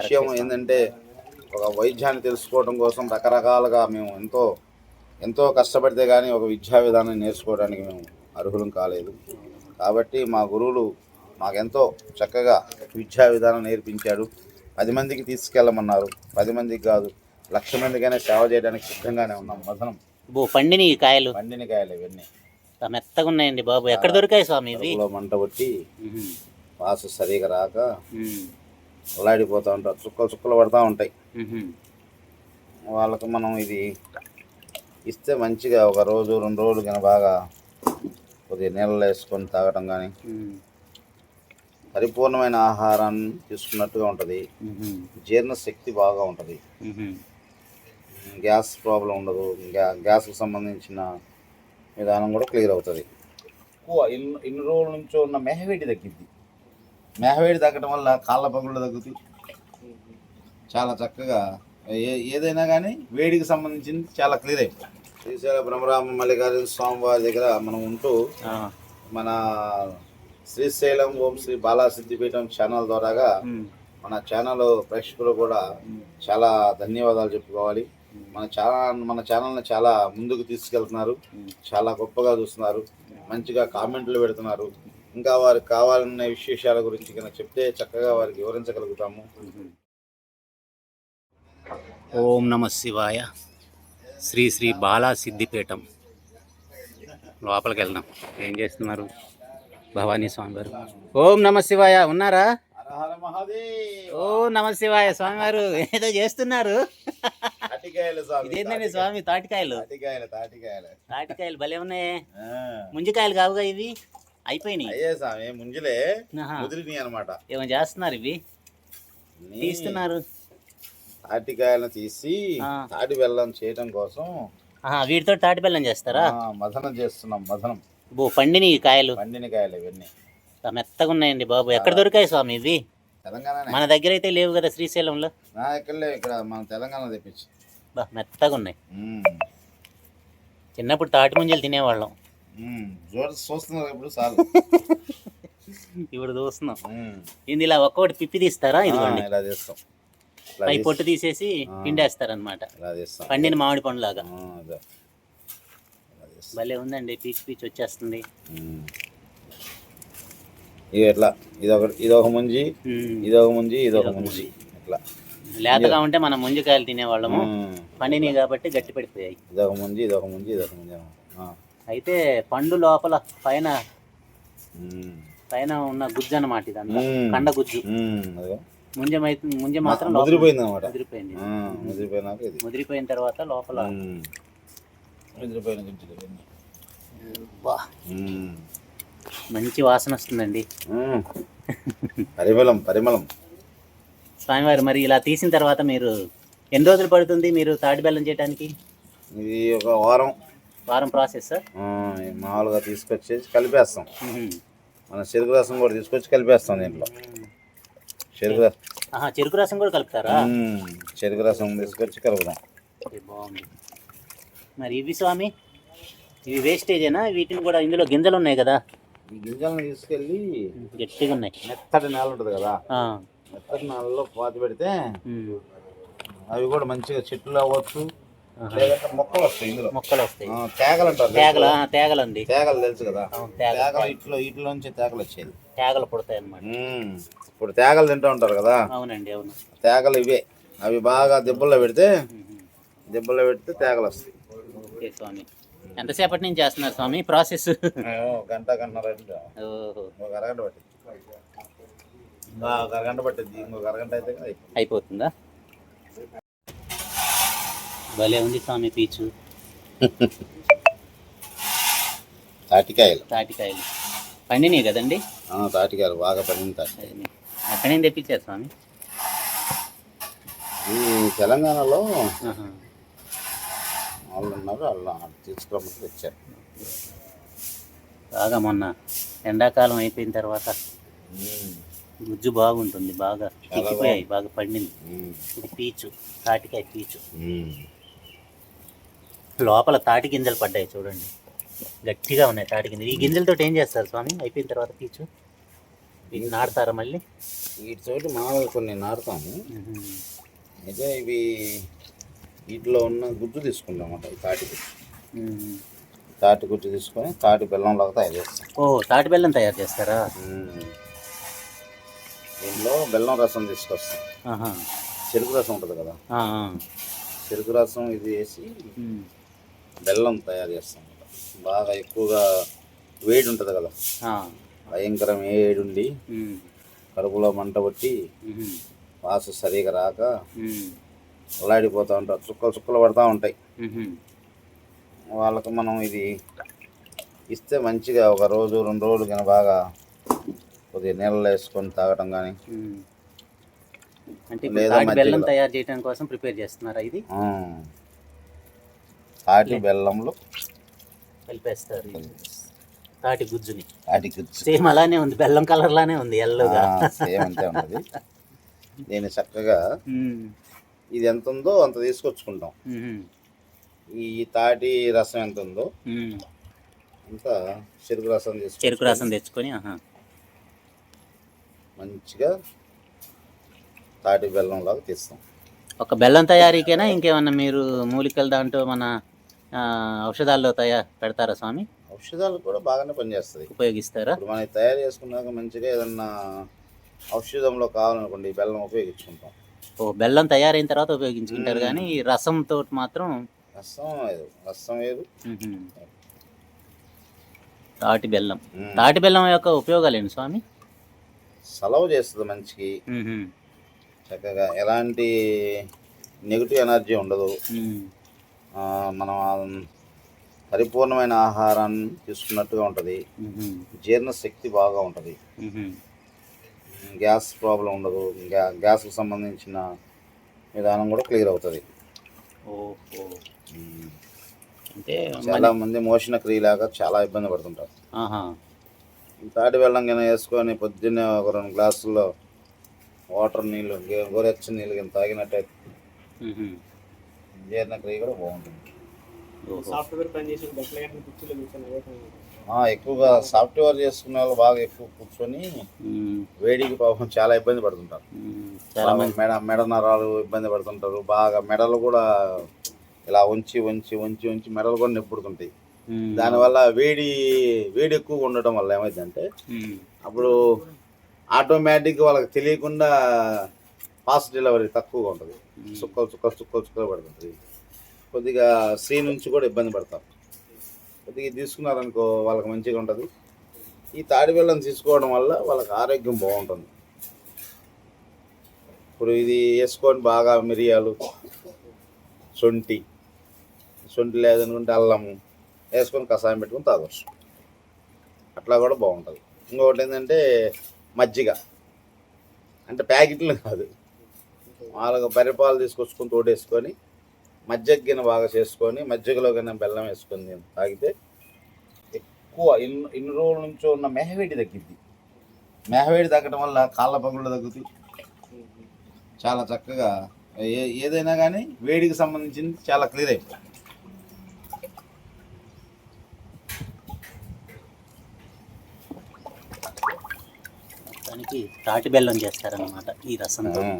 విషయం ఏంటంటే ఒక వైద్యాన్ని తెలుసుకోవడం కోసం రకరకాలుగా మేము ఎంతో ఎంతో కష్టపడితే కానీ ఒక విద్యా విధానం నేర్చుకోవడానికి మేము అర్హులం కాలేదు. కాబట్టి మా గురువులు మాకెంతో చక్కగా విద్యా విధానం నేర్పించాడు. పది మందికి తీసుకెళ్ళమన్నారు. పది మందికి కాదు లక్ష మందికైనా సేవ చేయడానికి సిద్ధంగానే ఉన్నాం. మధనం బో పండిని కాయలు? పండిన కాయలు ఇవన్నీ. మెత్తగా ఉన్నాయండి బాబు. ఎక్కడ దొరికాయి స్వామి మంట కొట్టి. పాసు సరిగా రాక. అలాడిపోతూ ఉంటారు చుక్కలు చుక్కలు పడతా ఉంటాయి. వాళ్ళకు మనం ఇది ఇస్తే మంచిగా ఒక రోజు రెండు రోజులు కానీ బాగా కొద్దిగా నీళ్ళలో వేసుకొని తాగటం కానీ. పరిపూర్ణమైన ఆహారాన్ని తీసుకున్నట్టుగా ఉంటుంది. జీర్ణశక్తి బాగా ఉంటుంది. గ్యాస్ ప్రాబ్లం ఉండదు గ్యా గ్యాస్కి సంబంధించిన విధానం కూడా క్లియర్ అవుతుంది ఎక్కువ ఇన్ని ఇన్ని రోజుల నుంచి ఉన్న మెహవేడి తగ్గిద్ది మెహవేడి తగ్గడం వల్ల కాళ్ళ పగుళ్ళు తగ్గుతాయి. చాలా చక్కగా ఏ ఏదైనా కానీ వేడికి సంబంధించింది చాలా క్లియర్ అయిపోతుంది. శ్రీశైల బ్రహ్మరామ మల్లికార్జున స్వామి వారి దగ్గర మనం ఉంటూ. మన శ్రీశైలం ఓం శ్రీ బాలా సిద్ధిపీఠం ఛానల్ ద్వారాగా. మన ఛానల్ ప్రేక్షకులు కూడా చాలా ధన్యవాదాలు చెప్పుకోవాలి. మన ఛానల్ మన ఛానల్ని చాలా ముందుకు తీసుకెళ్తున్నారు. చాలా గొప్పగా చూస్తున్నారు. మంచిగా కామెంట్లు పెడుతున్నారు. ఇంకా వారికి కావాలన్న విశేషాల గురించి కనుక చెప్తే చక్కగా వారికి వివరించగలుగుతాము. ఓం నమ శివాయ. శ్రీ శ్రీ బాలా సిద్ధిపీఠం. లోపలికి వెళ్దాం ఏం చేస్తున్నారు? భవానీ స్వామి వారు ఓం నమ శివాయ. ఉన్నారా? ఓం నమ శివాయ స్వామి వారు ఏదో చేస్తున్నారు. ఇదేంటండి తాటికాయలు. స్వామి తాటికాయలు? తాటికాయలు తాటికాయలు. భలే ఉన్నాయి. ముంజికాయలు కావుగా ఇవి? అయిపోయినాయి. అయ్యే స్వామి ముంజులే ఆహా. ముదిరిని అనమాట ఏమో చేస్తున్నారు ఇవి? తీస్తున్నారు. తాటికాయలను తీసి. తాటి బెల్లం చేయడం కోసం వీటితో తాటి బెల్లం చేస్తారా? ఆ, మథనం చేస్తున్నాం మథనం. బో పండిని కాయలు. పండిన కాయలు ఇవన్నీ. మెత్తగా ఉన్నాయండి బాబు. ఎక్కడ దొరికాయి స్వామి ఇవి? తెలంగాణ మన దగ్గర అయితే లేవు కదా శ్రీశైలంలో. నా ఎక్కడలే ఇక్కడ మన తెలంగాణ తెప్పించి. బా మెత్తగా ఉన్నాయి. చిన్నప్పుడు తాటి ముంజలు తినేవాళ్ళం. చూస్తున్నారు ఇప్పుడు చాలు. ఇప్పుడు చూస్తున్నాం. ఇది ఇలా ఒక్కొక్కటి పిప్పి తీస్తారా? ఇదిగోండి. ఇలా చేస్తాం పై పొట్టు తీసేసి. పిండేస్తారనమాట పండిన మామిడి పండులాగా. భలే ఉందండి పీచ్ పీచ్ వచ్చేస్తుంది. ఇది ఎట్లా ఇదొక ఇదొక ముంజి. ఇదొక ముంజి ఇదొక ముంజి. ఇట్లా లేతగా ఉంటే మనం ముంజికాయలు తినేవాళ్ళము. మ్మ్. పండినవి కాబట్టి గట్టి పడిపోయాయి ఇదొక ముంజి ఇదొక ముంజి ఇదొక ముంజి. అయితే పండు లోపల పైన. పైన ఉన్న గుజ్జు అన్నమాట ఇదంతా. కండ గుజ్జు. అదిగో. ముంజమై ముంజ మాత్రం ముదిరిపోయింది అనమాట ముదిరిపోయింది ముదిరిపోయినాక ఇది ముదిరిపోయిన తర్వాత లోపల. ముదిరిపోయిన. మంచి వాసన వస్తుందండి. పరిమళం పరిమళం స్వామివారు మరి ఇలా తీసిన తర్వాత మీరు ఎన్ని రోజులు పడుతుంది మీరు తాటి బెల్లం చేయడానికి ఇది ఒక వారం వారం ప్రాసెస్ సార్? మామూలుగా తీసుకొచ్చేసి కలిపేస్తాం. మన చెరుకు రసం కూడా తీసుకొచ్చి కలిపేస్తాం దీంట్లో. చెరుకు రసం. చెరుకు రసం కూడా కలుపుతారా. చెరుకు రసం తీసుకొచ్చి కలుపుదాం. బాగుంది. మరి ఇవి స్వామి ఇవి వేస్టేజేనా? వీటిని కూడా ఇందులో గింజలు ఉన్నాయి కదా? ఈ గింజలను తీసుకెళ్ళి గట్టిగా ఉన్నాయి. మెత్తటి నేల ఉంటుంది కదా? మెత్తటి నేలలో పాతి పెడితే అవి కూడా మంచిగా చెట్లు అవ్వచ్చు. లేదంటే మొక్కలు వస్తాయి ఇందులో. మొక్కలు వస్తాయి. ఆ, తేగలు అంటారు తేగల తేగలు ఉంది తేగలు తెలుసు కదా. తేగలు. ఇట్లో ఇట్లోంచి తేగలు వచ్చేది. తేగలు పుడతాయి అన్నమాట మ్మ్. ఇప్పుడు తేగలు తింటూ ఉంటారు కదా. అవునండి అవును. తేగలు ఇవే. అవి బాగా దెబ్బల్లో పెడితే. దెబ్బల్లో పెడితే తేగలు వస్తాయి. ఓకే స్వామి. ఎంతసేపటి నుంచి చేస్తున్నారు స్వామి ప్రాసెస్? గంట ఓహో. ఒక అరగంట పట్టింది. ఇంకా ఒక అరగంట పట్టింది. ఇంకొక అరగంట అయితే అయిపోతుంది. భలే ఉంది స్వామి పీచు. తాటికాయలు. తాటికాయలు. పండినాయి కదండి? తాటికాయలు బాగా పడింది తాటి అదే. ఎక్కడి నుంచి తెప్పించారు స్వామి. ఈ తెలంగాణలో. వాళ్ళు ఉన్నారు వాళ్ళు తీసుకురమ్మని తెచ్చారు. బాగా మొన్న ఎండాకాలం అయిపోయిన తర్వాత. గుజ్జు బాగుంటుంది బాగా తిక్కిపోయాయి బాగా పండింది. పీచు తాటికాయ పీచు. లోపల తాటి గింజలు పడ్డాయి చూడండి. గట్టిగా ఉన్నాయి తాటి గింజలు. ఈ గింజలతో ఏం చేస్తారు స్వామి? అయిపోయిన తర్వాత పీచు ఇది నాడతారా మళ్ళీ? వీటితోటి మామూలుగా కొన్ని నాటుతాము. అయితే ఇవి వీటిలో ఉన్న గుజ్జు తీసుకుంటాం అన్నమాట ఈ తాటి గుజ్జు. తాటి గుజ్జు తీసుకొని తాటి బెల్లంలాగా తయారు చేస్తాం. ఓ తాటి బెల్లం తయారు చేస్తారా. దీనిలో బెల్లం రసం తీసుకొస్తాం. చెరుకు రసం ఉంటుంది కదా. చెరుకు రసం ఇది వేసి. బెల్లం తయారు చేస్తాం. బాగా ఎక్కువగా వేడి ఉంటుంది కదా. భయంకరం వేడి ఉండి. కడుపులో మంట పట్టి. వాసు సరిగా రాక. అల్లాడిపోతూ ఉంటారు చుక్కలు చుక్కలు పడతా ఉంటాయి. వాళ్ళకి మనం ఇది ఇస్తే మంచిగా ఒక రోజు రెండు రోజులు కానీ బాగా కొద్దిగా నీళ్ళలో వేసుకొని తాగటం కానీ. అంటే. బెల్లం తయారు చేయడం కోసం ప్రిపేర్ చేస్తున్నారా ఇది తాటి బెల్లంలో కలిపేస్తారు. తాటి గుజ్జుని. తాటి గుజ్జు. సేమ్ అలానే ఉంది బెల్లం కలర్ లానే ఉంది ఎల్లోగా సేమ్ అంతే ఉంటుంది దీన్ని చక్కగా ఇది ఎంత ఉందో అంత తీసుకొచ్చుకుంటాం. ఈ తాటి రసం ఎంత ఉందో అంత చెరుకు రసం తీసుకు చెరుకు రసం తెచ్చుకొని. మంచిగా తాటి బెల్లం లాగా తీస్తాం. ఒక బెల్లం తయారీకేనా? ఇంకేమన్నా మీరు మూలికలు దాంట్లో మన ఔషధాల్లో తయారు పెడతారా స్వామి? ఔషధాలు కూడా బాగానే పనిచేస్తుంది ఉపయోగిస్తారా? ఇప్పుడు మనం తయారు చేసుకున్నాక మంచిగా ఏదన్నా ఔషధంలో కావాలనుకోండి బెల్లం ఉపయోగించుకుంటాం. ఓ బెల్లం తయారైన తర్వాత ఉపయోగించుకుంటారు. కానీ ఈ రసంతో మాత్రం రసం వేరు రసం వేరు. మ్మ్. తాటి బెల్లం. తాటి బెల్లం యొక్క ఉపయోగాలు ఏంటి స్వామి? సలవ చేస్తుంది మంచికి. చక్కగా ఎలాంటి నెగిటివ్ ఎనర్జీ ఉండదు. మనం పరిపూర్ణమైన ఆహారాన్ని తీసుకున్నట్టుగా ఉంటుంది. జీర్ణశక్తి బాగా ఉంటుంది. గ్యాస్ ప్రాబ్లం ఉండదు గ్యా గ్యాస్కి సంబంధించిన విధానం కూడా క్లియర్ అవుతుంది. అంటే చాలా మంది మోషన్ క్రియలాగా చాలా ఇబ్బంది పడుతుంటారు తాటి బెల్లం కింద వేసుకొని పొద్దున్నే ఒక రెండు గ్లాసుల్లో వాటర్ నీళ్ళు గోరెచ్చని నీళ్ళు కింద తాగినట్టయితే. జీర్ణక్రియ కూడా బాగుంటుంది. సాఫ్ట్వేర్ ఎక్కువగా సాఫ్ట్వేర్ చేసుకునే వాళ్ళు బాగా ఎక్కువ కూర్చొని. వేడికి పాపం చాలా ఇబ్బంది పడుతుంటారు. చాలా మంది మెడ మెడ నరాలు ఇబ్బంది పడుతుంటారు బాగా మెడలు కూడా ఇలా ఉంచి ఉంచి ఉంచి ఉంచి మెడలు కూడా నిప్పుడుతుంటాయి. దానివల్ల వేడి వేడి ఎక్కువగా ఉండటం వల్ల ఏమైందంటే. అప్పుడు ఆటోమేటిక్గా వాళ్ళకి తెలియకుండా ఫాస్ట్ డెలివరీ తక్కువగా ఉంటుంది. చుక్కలు చుక్కలు చుక్కలు చుక్కలు పడుతుంది కొద్దిగా స్త్రీ నుంచి కూడా ఇబ్బంది పడతాం కొద్దిగా తీసుకున్నారనుకో వాళ్ళకి మంచిగా ఉంటుంది. ఈ తాడి బెల్లం తీసుకోవడం వల్ల వాళ్ళకి ఆరోగ్యం బాగుంటుంది. ఇప్పుడు ఇది వేసుకొని బాగా మిరియాలు శొంఠి శొంఠి లేదనుకుంటే అల్లము వేసుకొని కషాయం పెట్టుకొని తాగొచ్చు. అట్లా కూడా బాగుంటుంది. ఇంకొకటి ఏంటంటే మజ్జిగ. అంటే ప్యాకెట్లు కాదు. వాళ్ళకి బర్రెపాలు తీసుకొచ్చుకొని తోడేసుకొని మజ్జిగ గిన్నె బాగా చేసుకొని మజ్జిగలో కన్నా బెల్లం వేసుకొని తాగితే ఎక్కువ ఇన్ని ఇన్ని రోజుల నుంచో ఉన్న మెహవేడి తగ్గిద్ది. మెహవేడి తగ్గడం వల్ల కాళ్ళ పగుళ్ళు తగ్గుతాయి చాలా చక్కగా ఏ ఏదైనా కానీ వేడికి సంబంధించింది చాలా క్లియర్ అయిపోతుంది. దానికి తాటి బెల్లం చేస్తారన్నమాట ఈ రసంతో ఆ.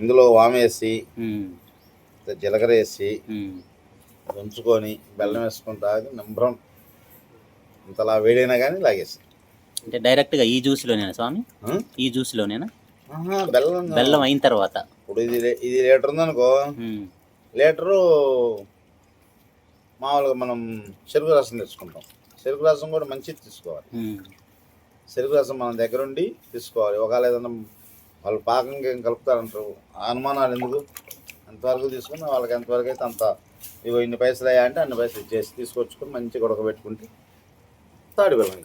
ఇందులో వామేసి. జీలకర్ర వేసి. ఉంచుకొని బెల్లం వేసుకొని తాగి నింబ్రం ఇంతలా వేడైనా కానీ లాగేసి అంటే డైరెక్ట్గా ఈ జ్యూస్లోనేనా స్వామి? ఈ జ్యూస్లోనేనా బెల్లం బెల్లం అయిన తర్వాత. ఇప్పుడు ఇది ఇది లీటర్ ఉందనుకో. లీటరు మామూలుగా మనం చెరుకు రసం తెచ్చుకుంటాం. చెరుకు రసం కూడా మంచిది తీసుకోవాలి. చెరుకు రసం మన దగ్గర ఉండి తీసుకోవాలి. ఒకవేళ ఏదైనా వాళ్ళు పాకంగా ఏం కలుపుతారంటారు? ఆ అనుమానాలు ఎందుకు? ఎంతవరకు తీసుకుని వాళ్ళకి ఎంతవరకు అయితే అంత ఇగో ఇన్ని పైసలు అయ్యా అంటే అన్ని పైసలు ఇచ్చేసి తీసుకొచ్చుకొని మంచిగా ఉడకబెట్టుకుంటే తాడి బెల్లం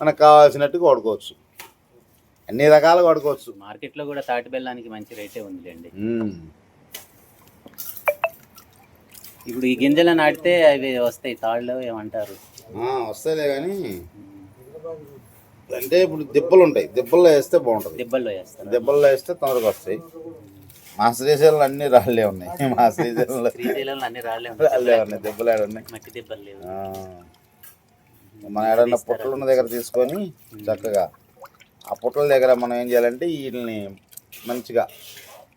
మనకు కావాల్సినట్టుగా వాడుకోవచ్చు. అన్ని రకాలుగా వాడుకోవచ్చు. మార్కెట్లో కూడా తాటి బెల్లానికి మంచి రేటే ఉందిలేండి. ఇప్పుడు ఈ గింజలు నాటితే అవి వస్తాయి తాళ్ళు ఏమంటారు? వస్తాయిలే కానీ అంటే ఇప్పుడు దిబ్బలు ఉంటాయి. దిబ్బల్లో వేస్తే బాగుంటుంది. దెబ్బల్లో వేస్తారు. దెబ్బల్లో వేస్తే తొందరగా వస్తాయి. మా శ్రీశైలం అన్ని రాళ్ళే ఉన్నాయి. మా శ్రీశైలంలో శ్రీశైలంలో అన్ని రాళ్ళే రాళ్ళే ఉన్నాయి. ఉన్నాయి దెబ్బలు ఆడ ఉన్నాయి? మట్టి దెబ్బలు లేవు. ఆ, మన ఏడన్నా పుట్టలు ఉన్న దగ్గర తీసుకొని చక్కగా ఆ పుట్టల దగ్గర మనం ఏం చేయాలంటే వీటిని మంచిగా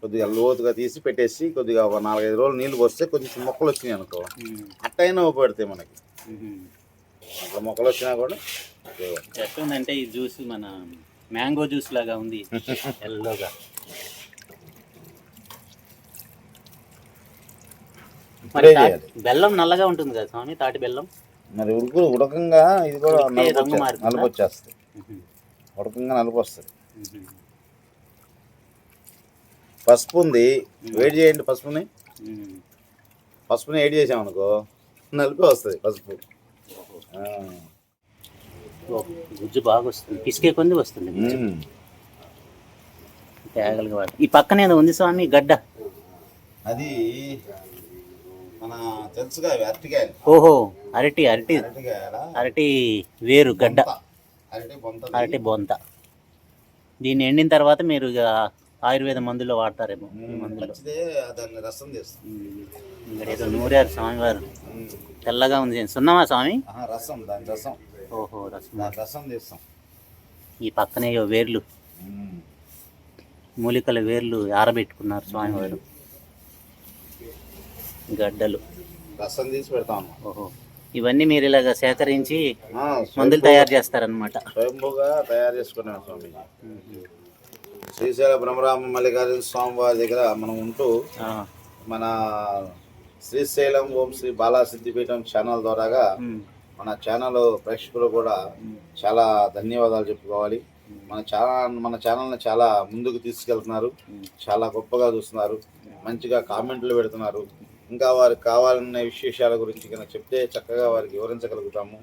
కొద్దిగా లోతుగా తీసి పెట్టేసి కొద్దిగా ఒక నాలుగైదు రోజులు నీళ్ళు పోస్తే కొంచెం మొక్కలు వచ్చినాయి అనుకో. ఉమ్, అట్టయినా ఉపయోగపడతాయి మనకి. ఉమ్. అట్లా మొక్కలు వచ్చినా కూడా. ఎట్లుందంటే ఈ జ్యూస్ మన మ్యాంగో జ్యూస్ లాగా ఉంది. ఎల్లోగా. మరి బెల్లం నల్లగా ఉంటుంది కదా స్వామి తాటి బెల్లం? మరి ఉడుకు ఉడకంగా ఇది కూడా ఉడికితే నలుపు రంగు వచ్చే- మారుతుందా? నలుపు వచ్చేస్తుంది ఉడకంగా నలుపు వస్తుంది. పసుపు ఉంది. వేడి చేయండి పసుపుని. పసుపుని వేడి చేసామనుకో నలిపి వస్తుంది పసుపు. ఆ. గుజ్జు బాగా వస్తుంది. పిసికే కొంది వస్తుంది గుజ్జు. తేగలుగా వాడు ఈ పక్కన ఏదో ఉంది స్వామి గడ్డ. అది మన తెలుసుగా ఇవి అరటికాయలు. ఓహో అరటి అరటి అరటి వేరు గడ్డ. అరటి బొంత దీన్ని ఎండిన తర్వాత మీరు ఇక ఆయుర్వేద మందుల్లో వాడతారేమో. ఇక్కడ ఏదో నూరారు స్వామివారు. తెల్లగా ఉంది. సున్నమా స్వామి? రసం దాని రసం. ఓహో రసం దాని రసం తీస్తాం. ఈ పక్కనే వేర్లు. మూలికల వేర్లు ఆరబెట్టుకున్నారు స్వామివారు. గడ్డలు. రసం తీసి పెడతాం ఓహో. ఇవన్నీ మీరు ఇలాగ సేకరించి మందులు తయారు చేస్తారనమాట స్వయంభూగా తయారు చేసుకున్నాం స్వామి. శ్రీశైల బ్రహ్మరామ మల్లికార్జున స్వామి వారి దగ్గర మనం ఉంటూ మన శ్రీశైలం ఓం శ్రీ బాలా సిద్ధిపీఠం ఛానల్ ద్వారాగా మన ఛానల్ ప్రేక్షకులు కూడా చాలా ధన్యవాదాలు చెప్పుకోవాలి. మన ఛానల్ మన ఛానల్ని చాలా ముందుకు తీసుకెళ్తున్నారు. చాలా గొప్పగా చూస్తున్నారు. మంచిగా కామెంట్లు పెడుతున్నారు. ఇంకా వారికి కావాలన్న విశేషాల గురించి కనుక చెప్తే చక్కగా వారికి వివరించగలుగుతాము.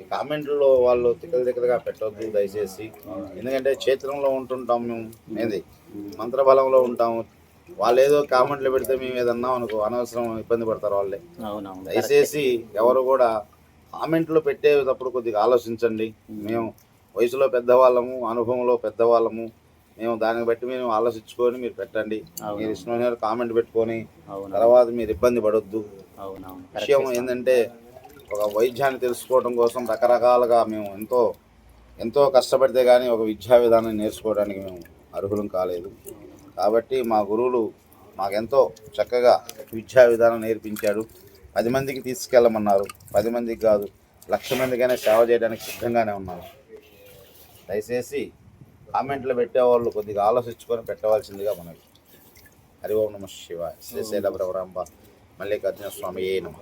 ఈ కామెంట్లో వాళ్ళు తిక్కలు తిక్కలుగా పెట్టొద్దు దయచేసి. ఎందుకంటే క్షేత్రంలో ఉంటుంటాం మేము. ఏది? మంత్రబలంలో ఉంటాము. వాళ్ళు ఏదో కామెంట్లు పెడితే మేము ఏదన్నాం అనుకో అనవసరం ఇబ్బంది పడతారు వాళ్ళే. దయచేసి ఎవరు కూడా కామెంట్లు పెట్టేటప్పుడు కొద్దిగా ఆలోచించండి. మేము వయసులో పెద్దవాళ్ళము అనుభవంలో పెద్దవాళ్ళము. మేము దాన్ని బట్టి మేము ఆలోచించుకొని మీరు పెట్టండి. మీరు ఇష్టమైన కామెంట్ పెట్టుకొని తర్వాత మీరు ఇబ్బంది పడొద్దు. విషయం ఏంటంటే ఒక వైద్యాన్ని తెలుసుకోవడం కోసం రకరకాలుగా మేము ఎంతో ఎంతో కష్టపడితే కానీ ఒక విద్యా విధానం నేర్చుకోవడానికి మేము అర్హులం కాలేదు. కాబట్టి మా గురువులు మాకెంతో చక్కగా విద్యా విధానం నేర్పించాడు పది మందికి తీసుకెళ్ళమన్నారు. పది మందికి కాదు లక్ష మందికైనా సేవ చేయడానికి సిద్ధంగానే ఉన్నారు. దయచేసి కామెంట్లు పెట్టేవాళ్ళు కొద్దిగా ఆలోచించుకొని పెట్టవలసిందిగా మనకి హరి ఓం నమ శివ శ్రీశైల బ్రహ్మరాంబ మల్లికార్జున స్వామి ఏ నమ.